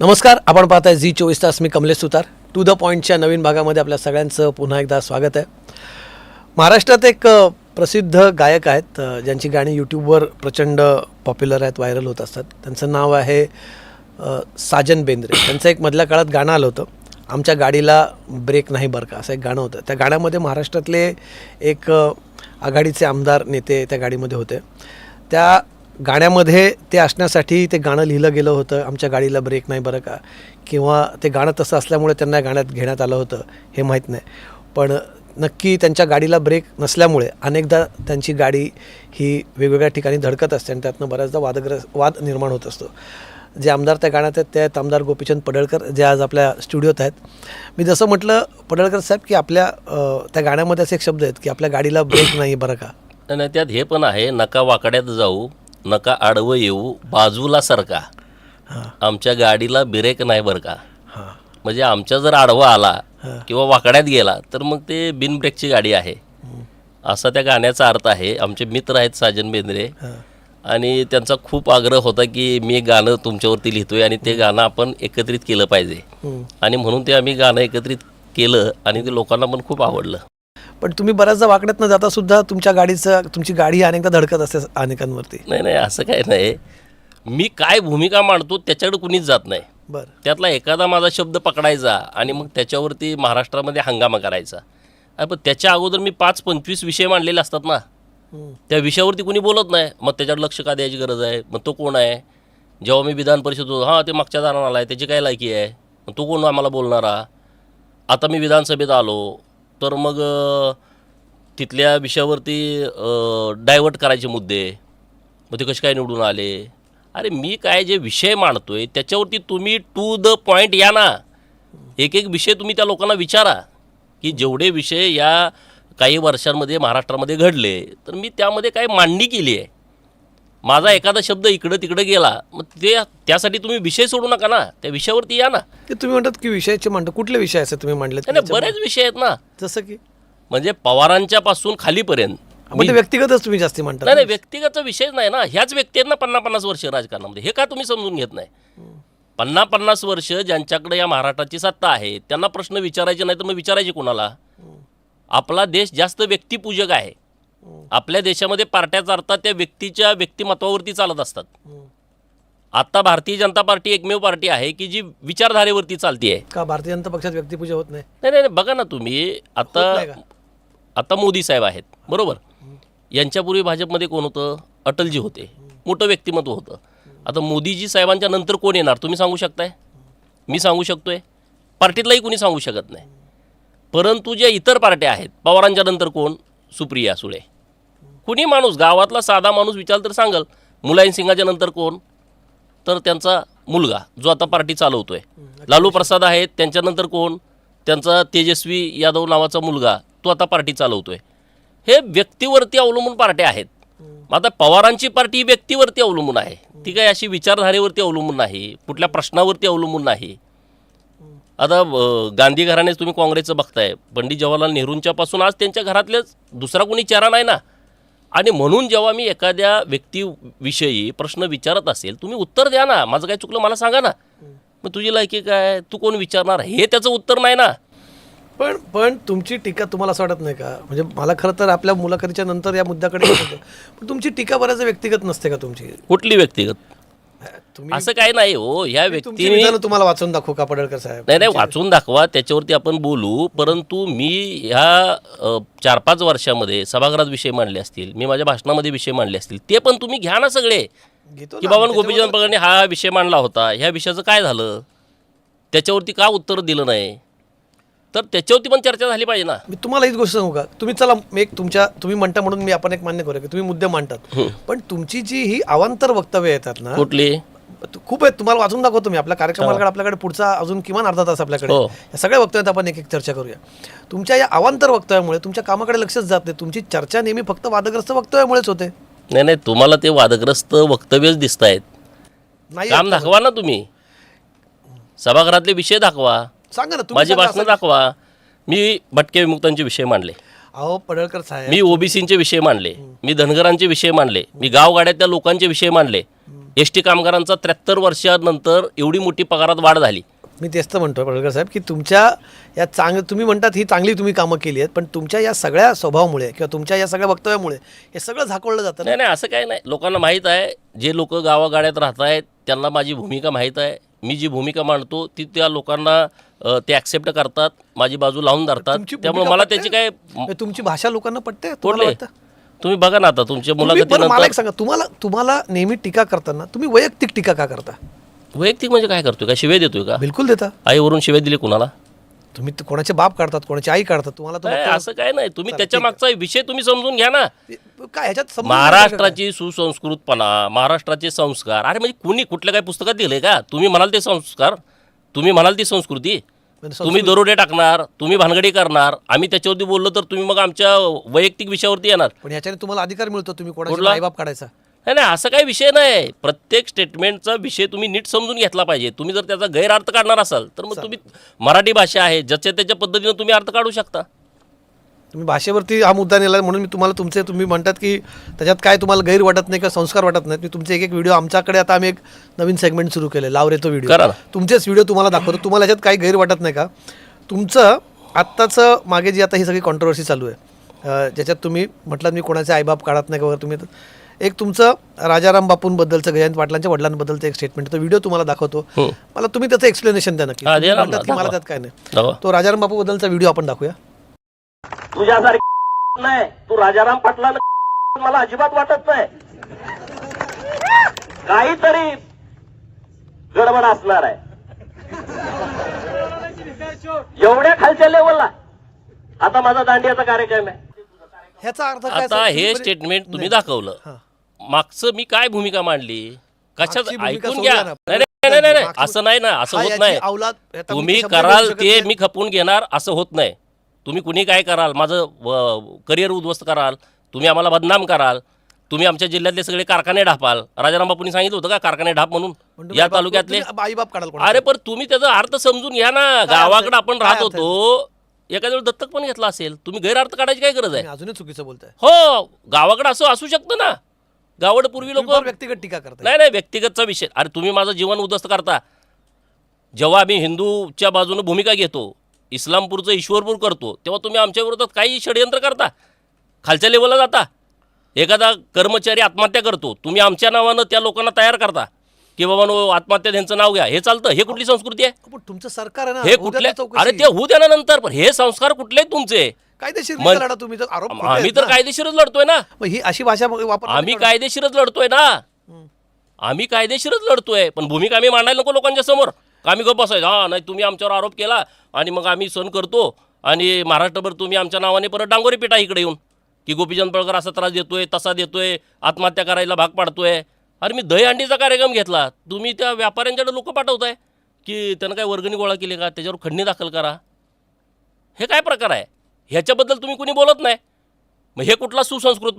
नमस्कार आपण पाहताय झी चोवीस तास मी कमलेश सुतार. टू द पॉईंटच्या नवीन भागामध्ये आपल्या सगळ्यांचं पुन्हा एकदा स्वागत आहे. महाराष्ट्रात एक प्रसिद्ध गायक आहेत ज्यांची गाणी यूट्यूबवर प्रचंड पॉप्युलर आहेत व्हायरल होत असतात. त्यांचं नाव आहे साजन बेंद्रे. त्यांचं एक मधल्या काळात गाणं आलं होतं. आमच्या गाडीला ब्रेक नाही बरं का असं एक गाणं होतं. त्या गाण्यामध्ये महाराष्ट्रातले एक आघाडीचे आमदार नेते त्या गाडीमध्ये होते. त्या गाण्यामध्ये ते असण्यासाठी ते गाणं लिहिलं गेलं होतं आमच्या गाडीला ब्रेक नाही बरं का? किंवा ते गाणं तसं असल्यामुळे त्यांना गाण्यात घेण्यात आलं होतं हे माहीत नाही. पण नक्की त्यांच्या गाडीला ब्रेक नसल्यामुळे अनेकदा त्यांची गाडी ही वेगवेगळ्या ठिकाणी धडकत असते आणि त्यातनं बऱ्याचदा वादग्रस्त वाद निर्माण होत असतो. जे आमदार त्या गाण्यात आहेत ते आहेत आमदार गोपीचंद पडळकर जे आज आपल्या स्टुडिओत आहेत. मी जसं म्हटलं पडळकर साहेब की आपल्या त्या गाण्यामध्ये असे एक शब्द आहेत की आपल्या गाडीला ब्रेक नाही बरं का? नाही त्यात हे पण आहे नका वाकड्यात जाऊ नका आडवं येऊ बाजूला सरका आमच्या गाडीला ब्रेक नाही बरं का. म्हणजे आमच्या जर आडवा आला. किंवा वाकड्यात गेला तर मग ते बिन ब्रेकची गाडी आहे. असा त्या गाण्याचा अर्थ आहे. आमचे मित्र आहेत साजन बेंद्रे. आणि त्यांचा खूप आग्रह होता की मी गाणं तुमच्यावरती लिहितोय आणि ते गाणं आपण एकत्रित केलं पाहिजे. आणि म्हणून ते आम्ही गाणं एकत्रित केलं आणि ते लोकांना पण खूप आवडलं. पण तुम्ही बऱ्याचदा वाकड्यात न जाता सुद्धा तुमच्या गाडीचं तुमची गाडी अनेकदा धडकत असते अनेकांवरती. नाही नाही असं काही नाही. मी काय भूमिका मांडतो त्याच्याकडे कुणीच जात नाही. बरं. त्यातला एखादा माझा शब्द पकडायचा आणि मग त्याच्यावरती महाराष्ट्रामध्ये हंगामा करायचा. अरे पण त्याच्या अगोदर मी पाच पंचवीस विषय मांडलेले असतात ना. हम्म. त्या विषयावरती कुणी बोलत नाही. मग त्याच्यावर लक्ष का द्यायची गरज आहे? मग तो कोण आहे? जेव्हा मी विधान परिषद होतो हां ते मागच्या दारानं आला आहे त्याची काय लायकी आहे? मग तो कोण आम्हाला बोलणारा? आता मी विधानसभेत आलो. तर मग तिथल्या विषयावरती डायव्हर्ट करायचे मुद्दे. मग ते कसे काय निवडून आले? अरे मी काय जे विषय मांडतोय त्याच्यावरती तुम्ही टू द पॉईंट या ना. एक एक विषय तुम्ही त्या लोकांना विचारा की जेवढे विषय या काही वर्षांमध्ये महाराष्ट्रामध्ये घडले तर मी त्यामध्ये काय मांडणी केली आहे. माझा एखादा शब्द इकडं तिकडं गेला मग ते त्यासाठी तुम्ही विषय सोडू नका ना. त्या विषयावरती या ना. ते तुम्ही म्हणतात की विषयाचे मांडतो कुठले विषय असे तुम्ही नाही, नाही, बरेच विषय आहेत ना. जसं की? म्हणजे पवारांच्या पासून खालीपर्यंत म्हणजे व्यक्तिगतच तुम्ही जास्ती मांडता नाही नाही व्यक्तिगत विषयच नाही ना. ह्याच व्यक्ती आहेत ना पन्नास पन्नास वर्ष राजकारणामध्ये. हे का तुम्ही समजून घेत नाही? पन्नास पन्नास वर्ष ज्यांच्याकडे या महाराष्ट्राची सत्ता आहे त्यांना प्रश्न विचारायचे नाही तर मग विचारायचे कोणाला? आपला देश जास्त व्यक्तिपूजक आहे. आपल्या देशामध्ये पार्ट्या चालतात त्या व्यक्तीच्या व्यक्तिमत्वावरती चालत असतात. आता भारतीय जनता पार्टी एकमेव पार्टी आहे की जी विचारधारेवरती चालती आहे का भारतीय जनता पक्षात व्यक्तिपूजा होत नाही? नाही नाही बघा ना तुम्ही. आता? आता मोदी साहेब आहेत बरोबर? यांच्यापूर्वी भाजपमध्ये कोण होतं? अटलजी होते. मोठं व्यक्तिमत्व होतं. आता मोदीजी साहेबांच्या नंतर कोण येणार तुम्ही सांगू शकताय? मी सांगू शकतोय. पार्टीतलाही कोणी सांगू शकत नाही. परंतु ज्या इतर पार्ट्या आहेत पवारांच्या नंतर कोण? सुप्रिया सुळे. कुणी माणूस गावातला साधा माणूस विचारला तर सांगल मुलायम सिंगाच्या नंतर कोण? तर त्यांचा मुलगा जो आता पार्टी चालवतोय. लालू प्रसाद आहेत त्यांच्यानंतर कोण? त्यांचा तेजस्वी यादव नावाचा मुलगा तो आता पार्टी चालवतोय. हे व्यक्तीवरती अवलंबून पार्ट्या आहेत. आता पवारांची पार्टी व्यक्तीवरती अवलंबून आहे. ती काय अशी विचारधारेवरती अवलंबून नाही कुठल्या प्रश्नावरती अवलंबून नाही. आता गांधी घरानेच तुम्ही काँग्रेसचं बघताय. पंडित जवाहरलाल नेहरूंच्या पासून आज त्यांच्या घरातलेच दुसरा कोणी चेहरा नाही ना. आणि म्हणून जेव्हा मी एखाद्या व्यक्तीविषयी प्रश्न विचारत असेल तुम्ही उत्तर द्या ना. माझं काय चुकलं मला सांगा ना. मग तुझी लायकी काय? तू कोण विचारणार? हे त्याचं उत्तर नाही ना. पण पण तुमची टीका तुम्हाला असं वाटत नाही का? म्हणजे मला खरं तर आपल्या मुलाखतीच्या नंतर या मुद्द्याकडे पण तुमची टीका बऱ्याच व्यक्तिगत नसते का तुमची? कुठली व्यक्तिगत? असं काय नाही हो. ह्या तुमची व्यक्तीने तुम्हाला वाचून दाखवू का पडळकर साहेब? नाही नाही वाचून दाखवा. त्याच्यावरती आपण बोलू. परंतु मी ह्या चार पाच वर्षामध्ये सभागृहात विषय मांडले असतील मी माझ्या भाषणामध्ये विषय मांडले असतील ते पण तुम्ही घ्या ना सगळे. की बाबा त्याच्यावर- गोपीचंद पगारने हा विषय मांडला होता. ह्या विषयाचं काय झालं? त्याच्यावरती का उत्तर दिलं नाही? तर त्याच्यावरती पण चर्चा झाली पाहिजे ना. मी तुम्हाला हीच गोष्ट सांगू का? तुम्ही चला एक तुमच्या तुम्ही म्हणता म्हणून मी आपण एक मान्य करूया की तुम्ही मुद्दे मांडतात. पण तुमची जी ही अवांतर वक्तव्य येतात ना कुठली? खूप आहेत तुम्हाला वाचून दाखवतो मी. आपल्या कार्यक्रमाकडे आपल्याकडे पुढचा अजून किमान अर्धा तास आपल्याकडे. हो. या सगळ्या वक्तव्यात आपण एक एक चर्चा करूया. तुमच्या या अवांतर वक्तव्यामुळे तुमच्या कामाकडे लक्षच जात नाही. तुमची चर्चा नेहमी फक्त वादग्रस्त वक्तव्यामुळेच होते. नाही नाही तुम्हाला ते वादग्रस्त वक्तव्यच दिसत आहेत नाही काम दाखवा ना तुम्ही. सभागृहातले विषय दाखवा. सांगा ना तुम्ही माझी भाषणं दाखवा. मी भटक्या विमुक्तांचे विषय मांडले. अहो पडळकर साहेब. मी ओबीसीचे विषय मांडले. मी धनगरांचे विषय मांडले. मी गावगाड्यातल्या लोकांचे विषय मांडले. एस टी कामगारांचा त्र्याहत्तर वर्षानंतर एवढी मोठी पगारात वाढ झाली. मी तेच तर म्हणतोय पडळकर साहेब की तुमच्या या चांग तुम्ही म्हणतात ही चांगली तुम्ही कामं केली आहेत पण तुमच्या या सगळ्या स्वभावामुळे किंवा तुमच्या या सगळ्या वक्तव्यामुळे हे सगळं झाकवलं जातं नाही नाही असं काही नाही. लोकांना माहीत आहे जे लोक गावागाड्यात राहत आहेत त्यांना माझी भूमिका माहीत आहे. मी जी भूमिका मांडतो ती त्या लोकांना ते ॲक्सेप्ट करतात माझी बाजू लावून धरतात. त्यामुळे मला? त्याची काय म्हणजे तुमची भाषा लोकांना पटते वाटतं? तुम्ही बघा ना आता तुमच्या तुम्ही बरं, मला मुलाखतीनंतर एक सांगा तुम्हाला तुम्हाला नेहमी टीका करताना तुम्ही वैयक्तिक टीका का करता? वैयक्तिक म्हणजे काय करतोय? का शिवे देतोय का? बिलकुल देता. आईवरून शिवे दिली कुणाला? तुम्ही त- कोणाचे बाप काढतात कोणाची आई काढतात तुम्हाला तो नाही, फक्त- असं काय नाही. तुम्ही त्याच्या मागचा विषय तुम्ही समजून घ्या ना. काय ह्याच्यात महाराष्ट्राची सुसंस्कृतपणा महाराष्ट्राचे संस्कार. अरे म्हणजे कुणी कुठल्या काही पुस्तकात दिले का? तुम्ही म्हणाल ते संस्कार. तुम्ही म्हणाल ती संस्कृती. तुम्ही दरोडे टाकणार तुम्ही भानगडी करणार आम्ही त्याच्यावरती बोललो तर तुम्ही मग आमच्या वैयक्तिक विषयावरती येणार. पण ह्याच्याने तुम्हाला अधिकार मिळतो तुम्ही? आईबाप काढायचा. नाही नाही असं काही विषय नाही. प्रत्येक स्टेटमेंटचा विषय तुम्ही नीट समजून घेतला पाहिजे. तुम्ही जर त्याचा गैरअर्थ काढणार असाल तर मग तुम्ही मराठी भाषा आहे ज्याच्या त्याच्या पद्धतीनं तुम्ही अर्थ काढू शकता. तुम्ही भाषेवरती हा मुद्दा नेला म्हणून मी तुम्हाला तुमचे तुम्ही म्हणतात की त्याच्यात काय तुम्हाला गैर वाटत नाही किंवा संस्कार वाटत नाहीत. मी तुमचे एक एक व्हिडिओ आमच्याकडे आता आम्ही एक नवीन सेगमेंट सुरू केले लाव रे तो व्हिडिओ. तुमचेच व्हिडिओ तुम्हाला दाखवतो. तुम्हाला याच्यात काही गैर वाटत नाही का? तुमचं आत्ताचं मागे जी आता ही सगळी कॉन्ट्रोवर्सी चालू आहे ज्याच्यात तुम्ही म्हटलं मी कोणाचे आईबाप काढत नाही का वगैरे तुम्ही एक तुमचं राजाराम बापूंबद्दलचं जयंत पाटलांच्या वडिलांबद्दलचं एक स्टेटमेंट तो व्हिडिओ तुम्हाला दाखवतो. हं. मला तुम्ही त्याचं एक्सप्लेनेशन द्या नक्की. म्हणतात की मला. त्यात काय नाही. तो राजाराम बापू बद्दलचा व्हिडिओ आपण दाखवूया. तुझ्यासारखी नाही. तू राजाराम पाटलानं मला अजिबात वाटत नाही. काहीतरी गडबड असणार आहे. एवढ्या खालच्या लेवलला आता माझा दांडियाचा कार्यक्रम आहे. ह्याचा अर्थ काय आता? हे स्टेटमेंट तुम्ही. दाखवलं. मागचं मी काय भूमिका मांडली? कशात भूमिका ऐकून सोडूया घ्या. ना. नाही नाही नाही, नाही नाही. मागची- असं नाही ना असं हा होत याची नाही. अवलाद तुम्ही बोलू कराल शकत ते नाही. मी खपवून घेणार असं होत नाही. तुम्ही कुणी काय कराल? माझं करिअर उद्ध्वस्त कराल. तुम्ही आम्हाला बदनाम कराल. तुम्ही आमच्या जिल्ह्यातले सगळे कारखाने ढापाल. राजाराम बापूंनी सांगितलं होतं का कारखाने ढाप म्हणून? या तालुक्यातले आईबाप काढाल? अरे पण तुम्ही त्याचा अर्थ समजून घ्या ना. गावाकडे? आपण राहत? होतो. एखाद्या वेळी दत्तक पण घेतला असेल. तुम्ही गैरअर्थ काढायची काय गरज आहे? अजूनही चुकीचं बोलताय. हो गावाकडे असं असू शकतं ना. गावाकडे पूर्वी लोक व्यक्तिगत टीका करताय. नाही नाही व्यक्तिगतचा विषय. अरे तुम्ही माझं जीवन उद्ध्वस्त करता. जेव्हा आम्ही हिंदूच्या बाजूने भूमिका घेतो इस्लामपूरचं ईश्वरपूर करतो तेव्हा तुम्ही आमच्या विरोधात काही षडयंत्र करता. खालच्या लेवलला जाता. एखादा कर्मचारी आत्महत्या करतो तुम्ही आमच्या नावानं त्या लोकांना तयार करता की बाबा आत्महत्या त्यांचं नाव घ्या. हे चालतं हे कुठली संस्कृती आहे? पण तुमचं सरकार हे होऊ द्या कुठले ना चौकशी. अरे ते होऊ द्या नंतर पण हे संस्कार कुठले आहेत तुमचे? कायदेशीर लढा तुम्ही आम्ही तर. कायदेशीरच लढतोय ना. ही अशी भाषा आम्ही कायदेशीरच लढतोय ना. आम्ही कायदेशीरच लढतोय पण भूमिका आम्ही मांडायला नको लोकांच्या समोर. का आम्ही गप्प बसायचं. हा नाही तुम्ही आमच्यावर आरोप केला आणि मग आम्ही सण करतो आणि महाराष्ट्रभर तुम्ही आमच्या नावाने परत डांगोरी पेटा इकडे येऊन. की गोपीचंद पळकर असा त्रास देतोय तसा देतोय आत्महत्या करायला भाग पाडतोय. अरे मी दहीहंडीचा कार्यक्रम घेतला. तुम्ही त्या व्यापाऱ्यांच्याकडे लोक पाठवताय? की त्यानं काय वर्गणी गोळा केली का? त्याच्यावर खंडणी दाखल करा. हे काय प्रकार आहे? ह्याच्याबद्दल तुम्ही कुणी बोलत नाही. मग हे कुठला सुसंस्कृत